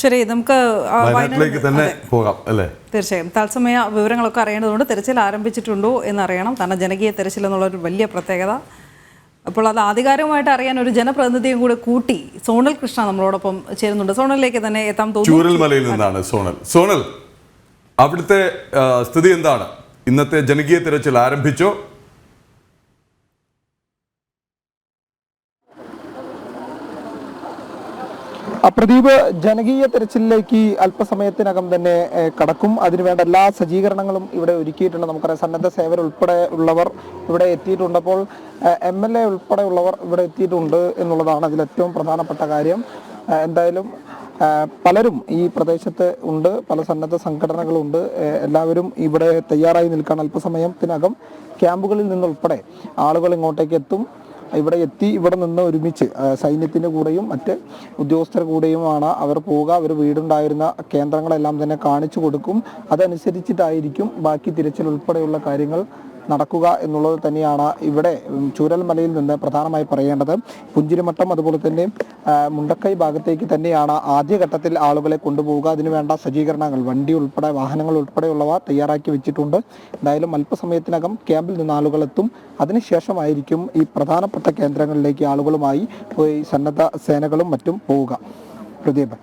ശരി നമുക്ക് വയനാട്ടിലേക്ക് തന്നെ പോകാം അല്ലേ? തീർച്ചയായും. തത്സമയ വിവരങ്ങളൊക്കെ അറിയേണ്ടതുകൊണ്ട് തെരച്ചിൽ ആരംഭിച്ചിട്ടുണ്ടോ എന്നറിയണം. കാരണം ജനകീയ തെരച്ചിൽ എന്നുള്ളൊരു വലിയ പ്രത്യേകത. അപ്പോൾ അത് ആധികാരികമായിട്ട് അറിയാൻ ഒരു ജനപ്രതിനിധിയും കൂടെ കൂട്ടി സോണൽ കൃഷ്ണ നമ്മളോടൊപ്പം ചേരുന്നുണ്ട്. സോണലിലേക്ക് തന്നെ എത്താൻ തോന്നുന്നു. മലയിൽ നിന്നാണ് സോണൽ. സോണൽ അവിടുത്തെ സ്ഥിതി എന്താണ്? ഇന്നത്തെ ജനകീയ തെരച്ചിൽ ആരംഭിച്ചോ? പ്രദീപ് ജനകീയ തെരച്ചിലേക്ക് അല്പസമയത്തിനകം തന്നെ കടക്കും. അതിനുവേണ്ട എല്ലാ സജ്ജീകരണങ്ങളും ഇവിടെ ഒരുക്കിയിട്ടുണ്ട്. നമുക്കറിയാം സന്നദ്ധ സേവന ഉൾപ്പെടെ ഉള്ളവർ ഇവിടെ എത്തിയിട്ടുണ്ട്. അപ്പോൾ എം എൽ എ ഉൾപ്പെടെ ഉള്ളവർ ഇവിടെ എത്തിയിട്ടുണ്ട് എന്നുള്ളതാണ് അതിൽ ഏറ്റവും പ്രധാനപ്പെട്ട കാര്യം. എന്തായാലും പലരും ഈ പ്രദേശത്ത് ഉണ്ട്. പല സന്നദ്ധ സംഘടനകളുണ്ട്. എല്ലാവരും ഇവിടെ തയ്യാറായി നിൽക്കാൻ അല്പസമയത്തിനകം ക്യാമ്പുകളിൽ നിന്നുൾപ്പെടെ ആളുകൾ ഇങ്ങോട്ടേക്ക് എത്തും. ഇവിടെ എത്തി ഇവിടെ നിന്ന് ഒരുമിച്ച് സൈന്യത്തിന്റെ കൂടെയും മറ്റ് ഉദ്യോഗസ്ഥരുടെ കൂടെയുമാണ് അവർ പോവുക. അവർ വീടുണ്ടായിരുന്ന കേന്ദ്രങ്ങളെല്ലാം തന്നെ കാണിച്ചു കൊടുക്കും. അതനുസരിച്ചിട്ടായിരിക്കും ബാക്കി തിരച്ചിൽ ഉൾപ്പെടെയുള്ള കാര്യങ്ങൾ നടക്കുക എന്നുള്ളത് തന്നെയാണ് ഇവിടെ ചൂരൽമലയിൽ നിന്ന് പ്രധാനമായി പറയേണ്ടത്. പുഞ്ചിരിമട്ടം അതുപോലെ തന്നെ മുണ്ടക്കൈ ഭാഗത്തേക്ക് തന്നെയാണ് ആദ്യഘട്ടത്തിൽ ആളുകളെ കൊണ്ടുപോവുക. അതിനുവേണ്ട സജ്ജീകരണങ്ങൾ വണ്ടി ഉൾപ്പെടെ വാഹനങ്ങൾ ഉൾപ്പെടെയുള്ളവ തയ്യാറാക്കി വെച്ചിട്ടുണ്ട്. എന്തായാലും അല്പസമയത്തിനകം ക്യാമ്പിൽ നിന്ന് ആളുകൾ എത്തും. അതിനുശേഷമായിരിക്കും ഈ പ്രധാനപ്പെട്ട കേന്ദ്രങ്ങളിലേക്ക് ആളുകളുമായി പോയി സന്നദ്ധ സേനകളും മറ്റും പോവുക. പ്രദീപ്